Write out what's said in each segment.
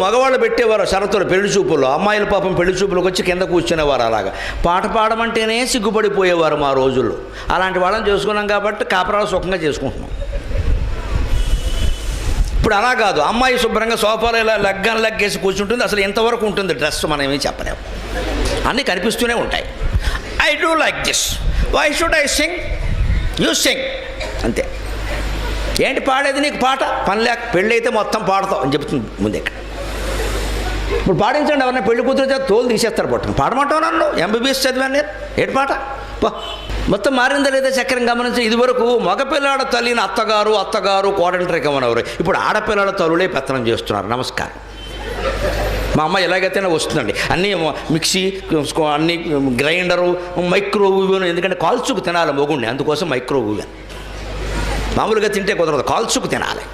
మగవాళ్ళు పెట్టేవారు షరతులు పెళ్ళి చూపుల్లో అమ్మాయిల పాపం పెళ్ళి చూపులకు వచ్చి కింద కూర్చునేవారు అలాగా. పాట పాడమంటేనే సిగ్గుపడిపోయేవారు మా రోజుల్లో. అలాంటి వాళ్ళని చేసుకున్నాం కాబట్టి కాపరాలు సుఖంగా చేసుకుంటున్నాం. ఇప్పుడు అలా కాదు అమ్మాయి శుభ్రంగా సోఫాలో ఇలా లగ్గన లగ్గేసి కూర్చుంటుంది అసలు ఎంతవరకు ఉంటుంది డ్రెస్ మనం ఏమీ చెప్పలేము. అన్నీ కనిపిస్తూనే ఉంటాయి. I do like this why should I sing you sing అంతే. ఏంటి పాడేది నీకు పాట? పని లేక పెళ్ళైతే మొత్తం పాడతావు అని చెప్తుంది ముందే ఇప్పుడు పాడించండి ఎవరన్నా పెళ్ళి కూతురు చేత తోలు తీసేస్తారు పట్టు పాడమంటావు నన్ను? ఎంబీబీఎస్ చదివాను నేను. ఏంటి పాట? పో. మొత్తం మారిందా లేదా చక్రం గమనించి ఇదివరకు మగపిల్లాడ తల్లిని అత్తగారు అత్తగారు కోడంటరి అనేవారు ఇప్పుడు ఆడపిల్లల తల్లులే పెత్తనం చేస్తున్నారు. నమస్కారం. మా అమ్మ ఎలాగైతేనే వస్తుందండి. అన్నీ మిక్సీ అన్నీ గ్రైండరు మైక్రోవేవ్ ఎందుకంటే కాల్చుకు తినాలి మొగుండి అందుకోసం మైక్రోవేవ్. మామూలుగా తింటే కుదరదు. కాల్చుకు తినాలి.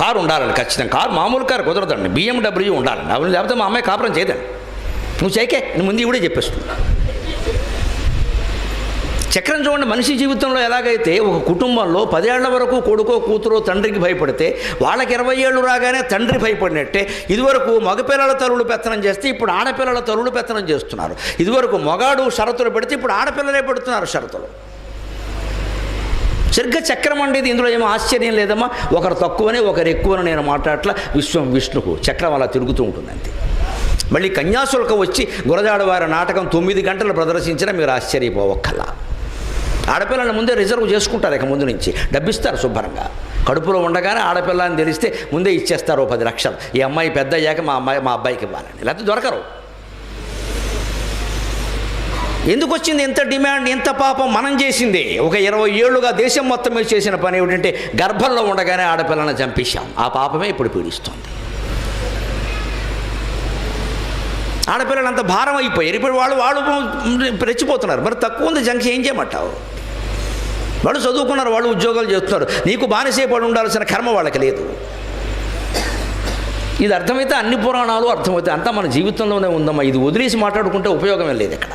కారు ఉండాలండి ఖచ్చితంగా. కారు మామూలు కారు కుదరదండి. బిఎండబ్ల్యూ ఉండాలండి అవును లేకపోతే మా అమ్మాయి కాపురం చేయదండి. నువ్వు చేయకే నువ్వు ముందు ఇవిడే చెప్పేస్తుంది చక్రం చూడండి మనిషి జీవితంలో ఎలాగైతే ఒక కుటుంబంలో పదేళ్ళ వరకు కొడుకో కూతురో తండ్రికి భయపడితే వాళ్ళకి ఇరవై ఏళ్ళు రాగానే తండ్రి భయపడినట్టే ఇదివరకు మగపిల్లల తరువులు పెత్తనం చేస్తే ఇప్పుడు ఆడపిల్లల తరువులు పెత్తనం చేస్తున్నారు. ఇదివరకు మగాడు షరతులు పెడితే ఇప్పుడు ఆడపిల్లలే పెడుతున్నారు షరతులు. సరిగ్గా చక్రం అనేది ఇందులో ఏమో ఆశ్చర్యం లేదమ్మా. ఒకరు తక్కువనే ఒకరు ఎక్కువని నేను మాట్లాడట్ల. విశ్వం విష్ణుకు చక్రం అలా తిరుగుతూ ఉంటుంది అంతే. మళ్ళీ కన్యాశుల్క వచ్చి గురజాడవారి నాటకం తొమ్మిది గంటలు ప్రదర్శించినా మీరు ఆశ్చర్యపోవక్కల్లా ఆడపిల్లల ముందే రిజర్వ్ చేసుకుంటారు ఇక ముందు నుంచి. డబ్బిస్తారు శుభ్రంగా. కడుపులో ఉండగానే ఆడపిల్ల అని తెలిస్తే ముందే ఇచ్చేస్తారు ఓ పది లక్షలు. ఈ అమ్మాయి పెద్ద అయ్యాక మా అమ్మాయి మా అబ్బాయికి ఇవ్వాలండి లేకపోతే దొరకరు. ఎందుకు వచ్చింది ఎంత డిమాండ్ ఎంత పాపం మనం చేసింది? ఒక ఇరవై ఏళ్ళుగా దేశం మొత్తం మీద చేసిన పని ఏమిటంటే గర్భంలో ఉండగానే ఆడపిల్లని చంపేశాం. ఆ పాపమే ఇప్పుడు పీడిస్తుంది. ఆడపిల్లలు అంత భారం అయిపోయారు. ఇప్పుడు వాళ్ళు వాళ్ళు రెచ్చిపోతున్నారు. మరి తక్కువ ఉంది జంక్షన్ ఏం చేయమంటావు? వాళ్ళు చదువుకున్నారు వాళ్ళు ఉద్యోగాలు చేస్తున్నారు. నీకు బానిసే పడి ఉండాల్సిన కర్మ వాళ్ళకి లేదు. ఇది అర్థమైతే అన్ని పురాణాలు అర్థమవుతాయి అంతా మన జీవితంలోనే ఉందమ్మా. ఇది వదిలేసి మాట్లాడుకుంటే ఉపయోగమే లేదు ఇక్కడ.